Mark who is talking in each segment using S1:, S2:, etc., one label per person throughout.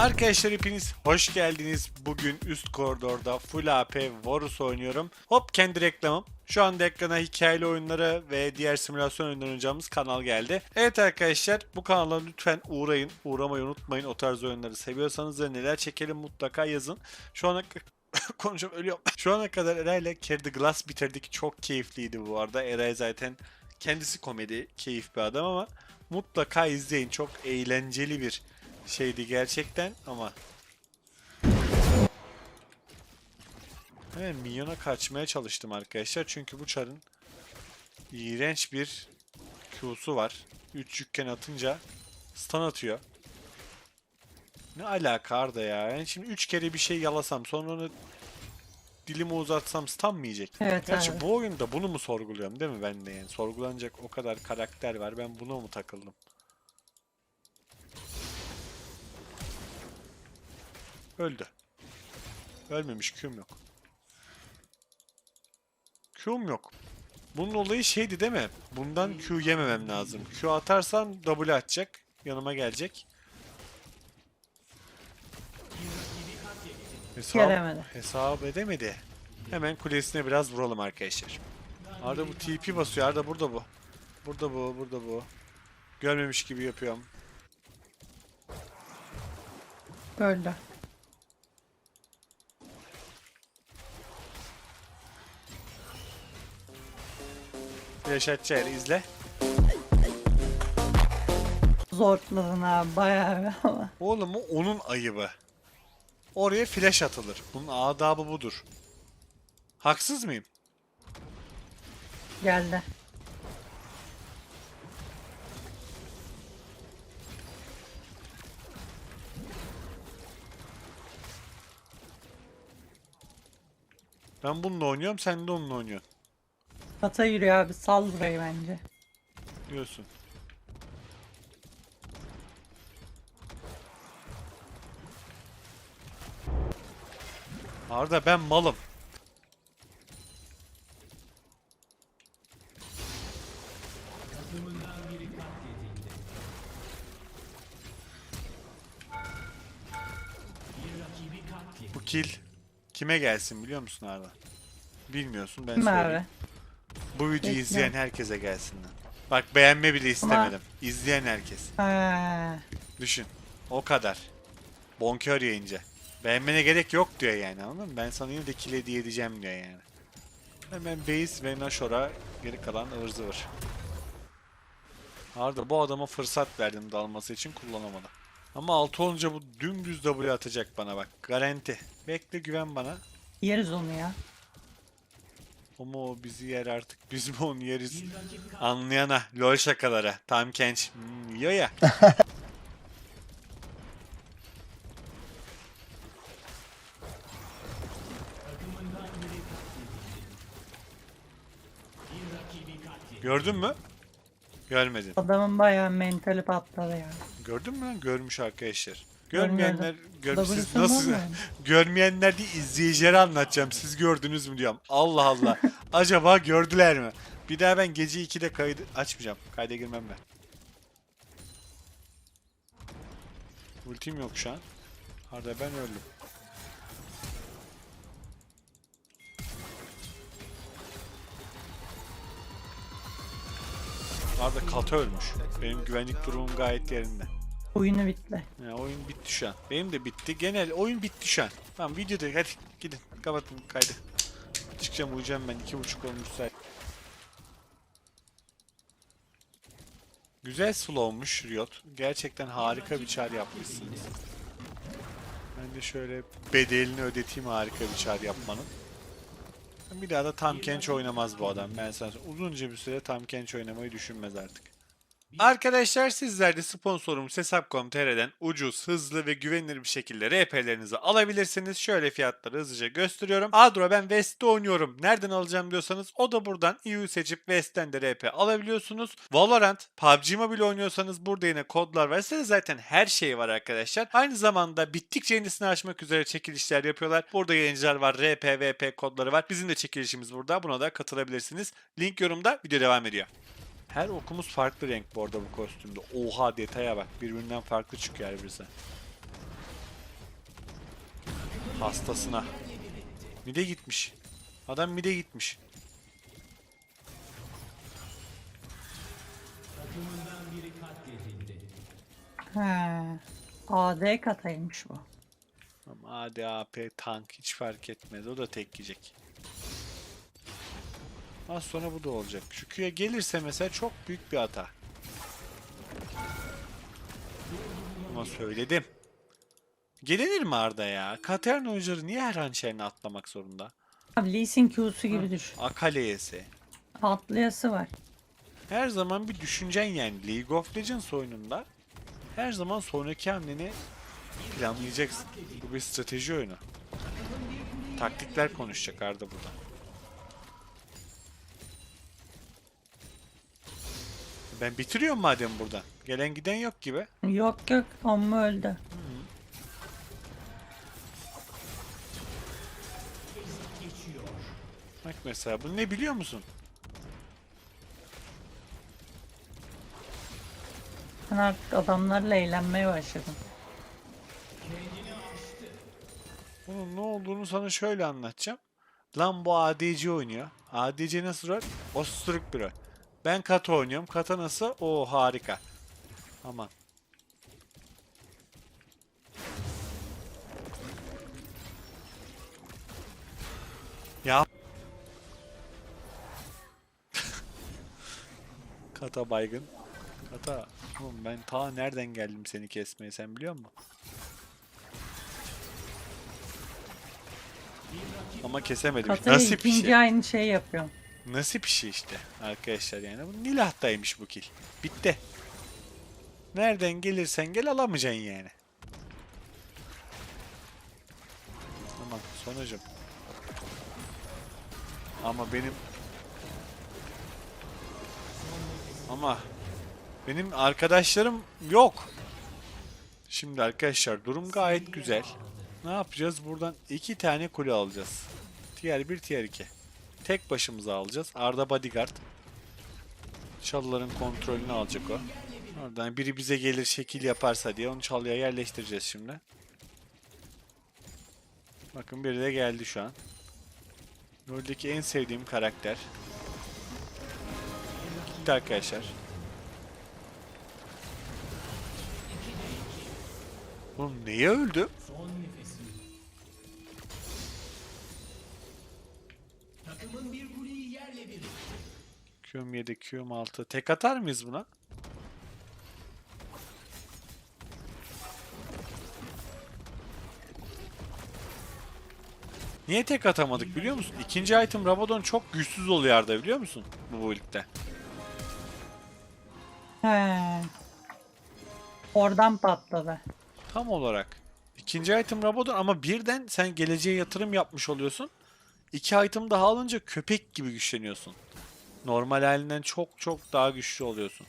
S1: Arkadaşlar hepiniz hoş geldiniz. Bugün üst koridorda Full AP Varus oynuyorum. Hop kendi reklamım. Şu anda ekrana hikayeli oyunları ve diğer simülasyon oyunları oynayacağımız kanal geldi. Evet arkadaşlar bu kanala lütfen uğrayın. Uğramayı unutmayın. O tarz oyunları seviyorsanız da neler çekelim mutlaka yazın. Şu ana konuşup ölüyorum. Şu ana kadar Era ile Carry the Glass bitirdik. Çok keyifliydi bu arada. Era zaten kendisi komedi, keyif bir adam ama mutlaka izleyin. Çok eğlenceli bir şeydi gerçekten ama Hemen minyona kaçmaya çalıştım arkadaşlar çünkü bu çarın iğrenç bir Q'su var. 3 yükken atınca stun atıyor. Ne alaka Arda ya? Yani şimdi 3 kere bir şey yalasam sonra onu dilimi uzatsam stun mı yiyecek?
S2: Evet
S1: Gerçi
S2: abi.
S1: bu oyunda bunu mu sorguluyorum değil mi ben de yani? Sorgulanacak o kadar karakter var. Ben buna mı takıldım? Öldü. Ölmemiş. Q'm yok. Q'm yok. Bunun olayı şeydi değil mi? Bundan Q yememem lazım. Q atarsam W atacak. Yanıma gelecek. Hesap,
S2: Gelemedi.
S1: hesap edemedi. Hemen kulesine biraz vuralım arkadaşlar. Arda bu TP basıyor. Arda burada bu. Burada bu, burada bu. Görmemiş gibi yapıyorum.
S2: Öldü.
S1: Atacağız izle.
S2: Zortladın abi bayağı bir ama.
S1: Oğlum o onun ayıbı. Oraya flash atılır. Bunun adabı budur. Haksız mıyım?
S2: Geldi.
S1: Ben bununla oynuyorum, sen de onunla oynuyorsun.
S2: Kata yürüyor abi sal burayı bence.
S1: Diyorsun. Arda ben malım. Bu kill kime gelsin biliyor musun Arda? Bilmiyorsun ben
S2: Kim
S1: söyleyeyim.
S2: abi?
S1: Bu videoyu
S2: Bekle.
S1: izleyen herkese gelsin lan. Bak beğenme bile istemedim. İzleyen herkes.
S2: Ha,
S1: Düşün. O kadar. Bonkör yayıncı. Beğenmene gerek yok diyor yani anladın mı? Ben sana yine de kill hediye edeceğim diyor yani. Hemen base ve Nashor'a geri kalan ıvır zıvır. Arda bu adama fırsat verdim dalması için kullanamadı. Ama 6 olunca bu dümdüz W atacak bana bak. Garanti. Bekle güven bana.
S2: yeriz onu ya.
S1: O bizi yer artık. Biz mi onu yeriz? Anlayana. Lol şakalara. Tam Kench. Hmm, yiyor ya. Gördün mü? Görmedin.
S2: Adamın bayağı mentali patladı ya.
S1: Gördün mü? Görmüş arkadaşlar. Görmeyenler görmüş. Siz
S2: W'sun
S1: nasıl görmeyenler değil izleyicilere anlatacağım. Siz gördünüz mü diyorum. Allah Allah. Acaba gördüler mi? Bir daha ben gece 2'de kaydı açmayacağım. Kayda girmem ben. Ultim yok şu an. Arda ben öldüm. Arda kata ölmüş. Benim güvenlik durumum gayet yerinde.
S2: Oyunu bitti.
S1: Ya oyun bitti şu an. Benim de bitti. Genel oyun bitti şu an. Tamam videoda hadi gidin kapatın kaydı. Çıkacağım uyuyacağım ben. iki buçuk olmuş saat. Güzel slowmuş Riot. Gerçekten harika bir çar yapmışsınız. Ben de şöyle bedelini ödeteyim harika bir çar yapmanın. Bir daha da Tam Kench oynamaz bu adam. Ben sana uzunca bir süre Tam Kench oynamayı düşünmez artık. Arkadaşlar sizler de sponsorumuz Hesap.com.tr'den ucuz, hızlı ve güvenilir bir şekilde RP'lerinizi alabilirsiniz. Şöyle fiyatları hızlıca gösteriyorum. Adro ben West'te oynuyorum. Nereden alacağım diyorsanız o da buradan EU seçip West'ten de RP alabiliyorsunuz. Valorant, PUBG Mobile oynuyorsanız burada yine kodlar var. Size zaten her şey var arkadaşlar. Aynı zamanda bittikçe yenisini açmak üzere çekilişler yapıyorlar. Burada yayıncılar var, RP, VP kodları var. Bizim de çekilişimiz burada. Buna da katılabilirsiniz. Link yorumda. Video devam ediyor. Her okumuz farklı renk bu arada bu kostümde. Oha detaya bak. Birbirinden farklı çıkıyor her birisi. Hastasına. Mide gitmiş. Adam mide gitmiş.
S2: He. AD kataymış bu.
S1: Ama AD, AP, tank hiç fark etmez. O da tek yiyecek. Az sonra bu da olacak. Şu Q'ya gelirse mesela çok büyük bir hata. Ama söyledim. Gelinir mi Arda ya? Katerin oyuncuları niye her hançerini atlamak zorunda?
S2: Abi Lee Sin Q'su gibi düşün.
S1: Akaleyesi.
S2: Atlayası var.
S1: Her zaman bir düşüncen yani League of Legends oyununda her zaman sonraki hamleni planlayacaksın. Bu bir strateji oyunu. Taktikler konuşacak Arda burada. Ben bitiriyorum madem buradan. Gelen giden yok gibi.
S2: Yok yok amma öldü.
S1: Bak mesela bu ne biliyor musun?
S2: Ben artık adamlarla eğlenmeye başladım.
S1: Bunun ne olduğunu sana şöyle anlatacağım. Lan bu ADC oynuyor. ADC nasıl rol? Ostruk bir rol. Ben kata oynuyorum. Kata nasıl? O harika. Aman. Ya. Kata baygın. Kata. Oğlum ben ta nereden geldim seni kesmeye sen biliyor musun? Ama kesemedim.
S2: Kataya
S1: Nasip
S2: ikinci
S1: işi.
S2: aynı şey yapıyorum.
S1: Nasip işi işte arkadaşlar yani. Bu Nilah'taymış bu kill. Bitti. Nereden gelirsen gel alamayacaksın yani. Aman sonucum. Ama benim ama benim arkadaşlarım yok. Şimdi arkadaşlar durum gayet güzel. Ne yapacağız? Buradan iki tane kule alacağız. Tier 1, tier 2. Tek başımıza alacağız. Arda bodyguard. Çalıların kontrolünü alacak o. Oradan biri bize gelir şekil yaparsa diye onu çalıya yerleştireceğiz şimdi. Bakın biri de geldi şu an. LoL'deki en sevdiğim karakter. Gitti arkadaşlar. Oğlum neye öldü? Q'm 7, Q'm 6. Tek atar mıyız buna? Niye tek atamadık biliyor musun? İkinci item Rabadon çok güçsüz oluyor Arda biliyor musun? Bu build'de.
S2: He. Oradan patladı.
S1: Tam olarak. İkinci item Rabadon ama birden sen geleceğe yatırım yapmış oluyorsun. İki item daha alınca köpek gibi güçleniyorsun. Normal halinden çok çok daha güçlü oluyorsun.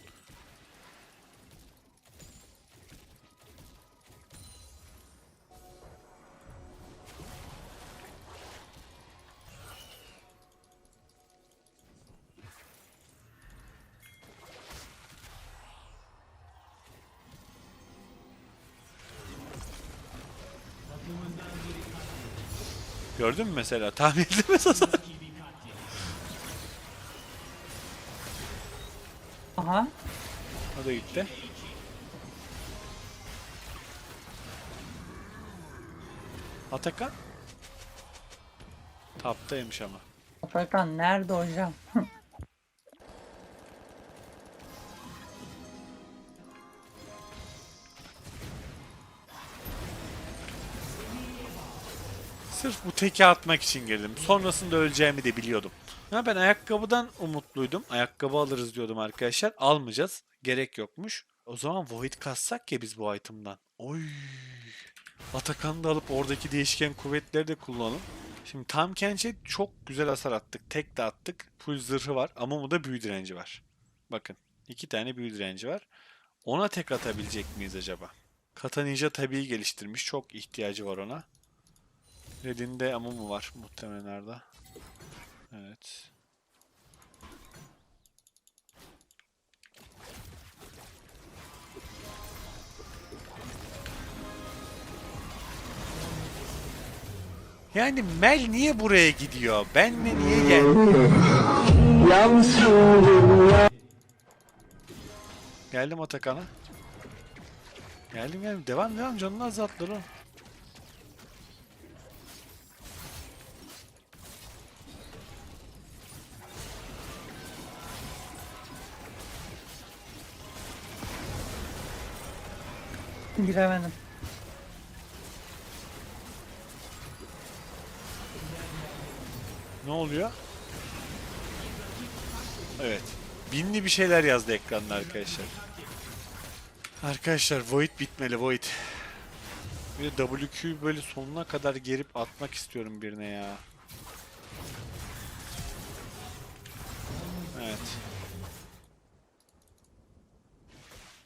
S1: Gördün mü mesela? Tahmin edilmez o zaman. Da gitti. Atakan? Taptaymış ama.
S2: Atakan nerede hocam?
S1: Sırf bu teki atmak için geldim. Sonrasında öleceğimi de biliyordum. Ha ben ayakkabıdan umutluydum. Ayakkabı alırız diyordum arkadaşlar. Almayacağız. Gerek yokmuş. O zaman Void kassak ya biz bu item'dan. Oy. Atakan'ı da alıp oradaki değişken kuvvetleri de kullanalım. Şimdi Tam Kench'e çok güzel hasar attık. Tek de attık. Full zırhı var. Ama da büyü direnci var. Bakın. iki tane büyü direnci var. Ona tek atabilecek miyiz acaba? Kata Ninja tabii geliştirmiş. Çok ihtiyacı var ona. Red'inde Amumu var muhtemelen Arda. Evet. Yani Mel niye buraya gidiyor? Benle niye gelmiyor? Geldim Atakan'a. Geldim geldim. Devam devam canını azalttılar o.
S2: Giremedim.
S1: Ne oluyor? Evet. Binli bir şeyler yazdı ekranda arkadaşlar. Arkadaşlar Void bitmeli Void. Bir de WQ'yu böyle sonuna kadar gerip atmak istiyorum birine ya. Evet.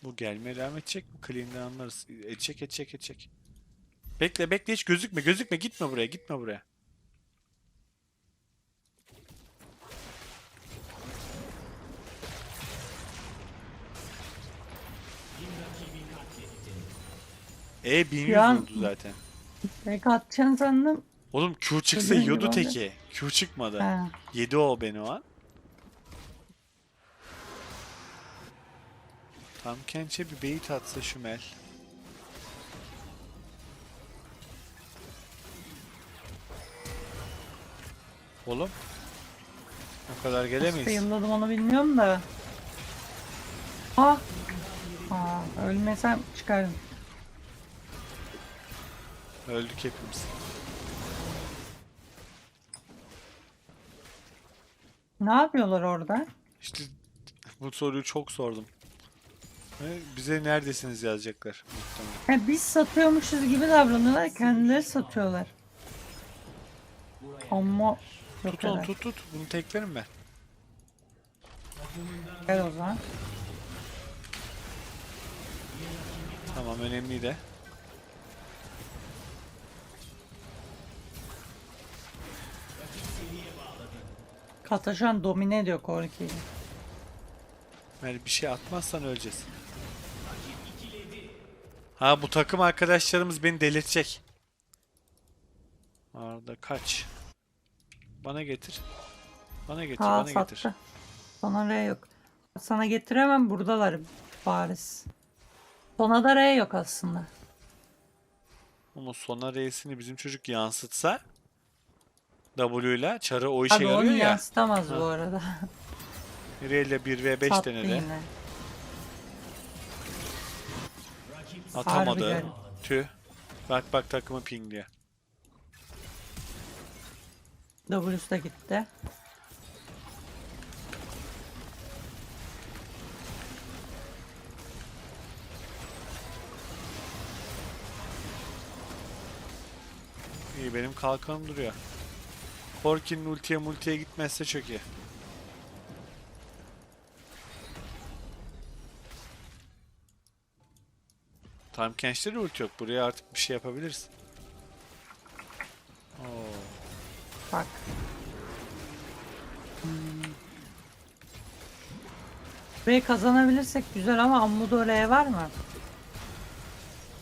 S1: Bu gelmeye devam edecek mi? Clean'den anlarız. Edecek edecek edecek. Bekle bekle hiç gözükme gözükme gitme buraya gitme buraya. E 1100
S2: Şu an-
S1: oldu zaten.
S2: Belki atacaksın sandım.
S1: Oğlum Q çıksa
S2: Öyle mi
S1: yiyordu teki. Q çıkmadı.
S2: Ha.
S1: Yedi o beni o an. Tam Kenç'e bir bait atsa şu Mel. Oğlum. O kadar
S2: Nasıl
S1: gelemeyiz.
S2: yılladım onu bilmiyorum da. Ah. Aa, ölmesem çıkarım.
S1: Öldük hepimiz.
S2: Ne yapıyorlar orada?
S1: İşte bu soruyu çok sordum. Ve bize neredesiniz yazacaklar. muhtemelen.
S2: Ha, biz satıyormuşuz gibi davranıyorlar. Kendileri satıyorlar. Ama yok
S1: Tut onu tut tut. Bunu teklerim ben.
S2: Gel o zaman.
S1: Tamam önemli de.
S2: Kata şu an domine ediyor Korki'yi.
S1: Yani bir şey atmazsan öleceğiz. Ha bu takım arkadaşlarımız beni delirtecek. Arda kaç. Bana getir. Bana getir,
S2: Aa
S1: bana getir.
S2: sattı. Sana R yok. Sana getiremem buradalar bariz. Sona da R yok aslında.
S1: Ama sona reisini bizim çocuk yansıtsa W ile çarı o işe
S2: Abi onu
S1: yarıyor ya.
S2: yansıtamaz bu arada.
S1: Reyle 1v5
S2: Sattı
S1: denedi.
S2: yine.
S1: Atamadı.
S2: Harbiden.
S1: Tüh. Bak bak takımı pingliyor.
S2: W's de gitti.
S1: İyi benim kalkanım duruyor. Porky'nin ultiye multiye gitmezse çok iyi. Tam gençte de ulti yok. Buraya artık bir şey yapabiliriz. Oo.
S2: Bak. Hmm. Burayı kazanabilirsek güzel ama Ammudo R var mı?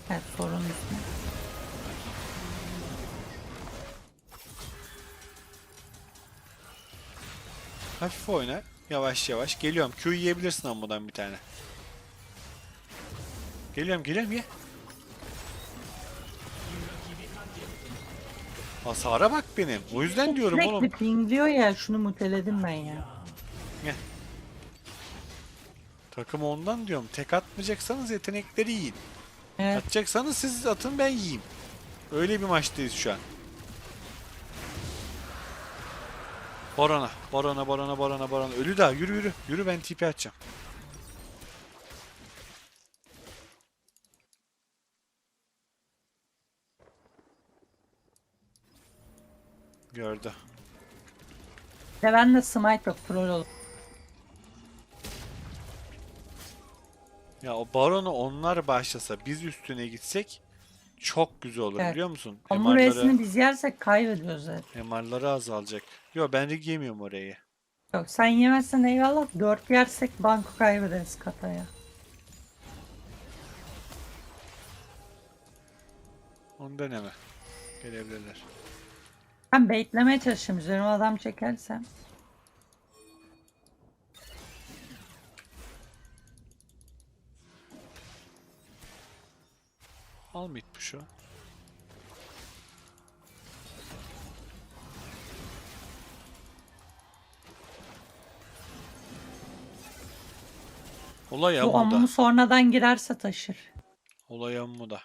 S2: Evet sorun üstüne.
S1: Hafif oyna. Yavaş yavaş. Geliyorum. Q yiyebilirsin ammodan bir tane. Geliyorum geliyorum ye. Hasara bak benim. O yüzden diyorum
S2: Sürekli
S1: oğlum.
S2: pingliyor ya şunu muteledim ben ya.
S1: Takım ondan diyorum. Tek atmayacaksanız yetenekleri yiyin.
S2: Evet.
S1: Atacaksanız siz atın ben yiyeyim. Öyle bir maçtayız şu an. Borona, Borona, Borona, Borona, Borona. Ölü daha yürü yürü. Yürü ben TP atacağım. Gördü.
S2: Ve ben de smite yok troll olur.
S1: Ya o Baron'u onlar başlasa biz üstüne gitsek çok güzel olur
S2: Evet.
S1: biliyor musun? MR'ları,
S2: R'sini biz yersek kaybediyoruz zaten.
S1: MR'ları azalacak. Yo ben rig yemiyorum orayı.
S2: Yok sen yemezsen eyvallah 4 yersek banko kaybederiz kataya.
S1: Onu deneme. Gelebilirler.
S2: Ben baitlemeye çalışıyorum. Üzerime adam çekersem.
S1: Al mid şu. Olay
S2: Bu
S1: amma da.
S2: ammu sonradan girerse taşır.
S1: Olay amma da.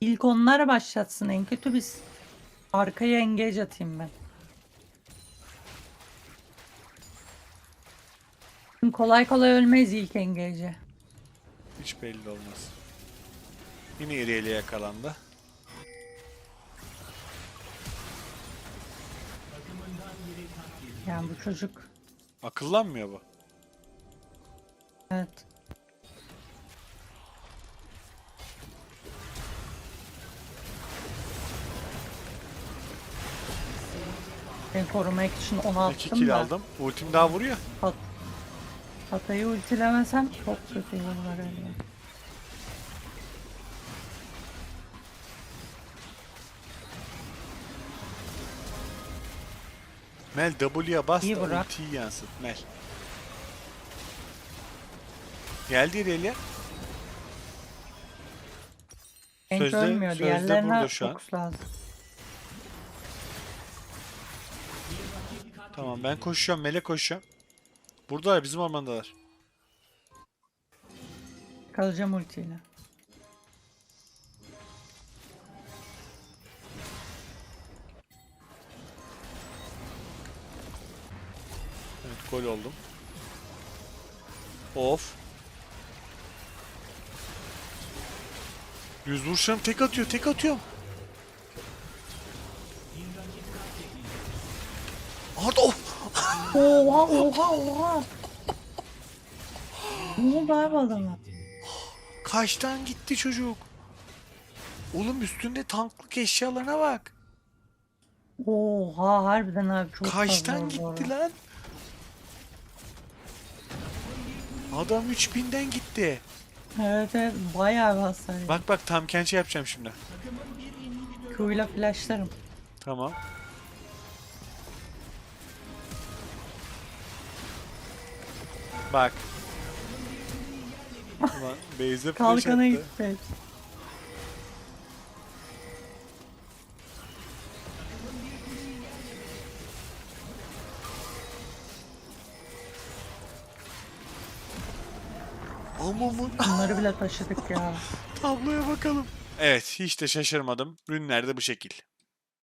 S2: İlk onlar başlatsın. En kötü biz arkaya engage atayım ben. Şimdi kolay kolay ölmeyiz ilk engage'e.
S1: Hiç belli olmaz. Yine İrelia yakalandı.
S2: Yani bu çocuk.
S1: Akıllanmıyor bu.
S2: Evet. Beni korumak için onu
S1: 2
S2: attım
S1: kill
S2: da.
S1: aldım. Ultim daha vuruyor.
S2: Hat Hatayı ultilemesem çok kötü olur öyle.
S1: Mel W'ye bas
S2: İyi
S1: da
S2: bırak.
S1: ultiyi yansıt Mel. Geldi İrelia.
S2: Genç
S1: Sözde-
S2: ölmüyor.
S1: sözde
S2: Diğerlerine
S1: burada şu an.
S2: fokus lazım.
S1: Tamam ben koşuyorum. Mel'e koşuyorum. Buradalar bizim ormandalar.
S2: Kalacağım ultiyle.
S1: Evet gol oldum. Of. Yüz vuruşlarım tek atıyor tek atıyorum. Arda of.
S2: Oha oha oha. ne oldu abi adama?
S1: Kaçtan gitti çocuk. Oğlum üstünde tanklık eşyalarına bak.
S2: Oha harbiden abi çok fazla
S1: Kaçtan
S2: oldu
S1: gitti
S2: orası.
S1: lan? Adam 3000'den gitti.
S2: Evet evet bayağı bir hasar.
S1: Bak bak tam kençe yapacağım şimdi.
S2: Q'yla flashlarım.
S1: Tamam. Bak. Ulan base'e flash
S2: Kalkana
S1: attı.
S2: gitti.
S1: Ama bu
S2: Bunları bile taşıdık ya.
S1: tabloya bakalım. Evet hiç de şaşırmadım. Ürünler de bu şekil.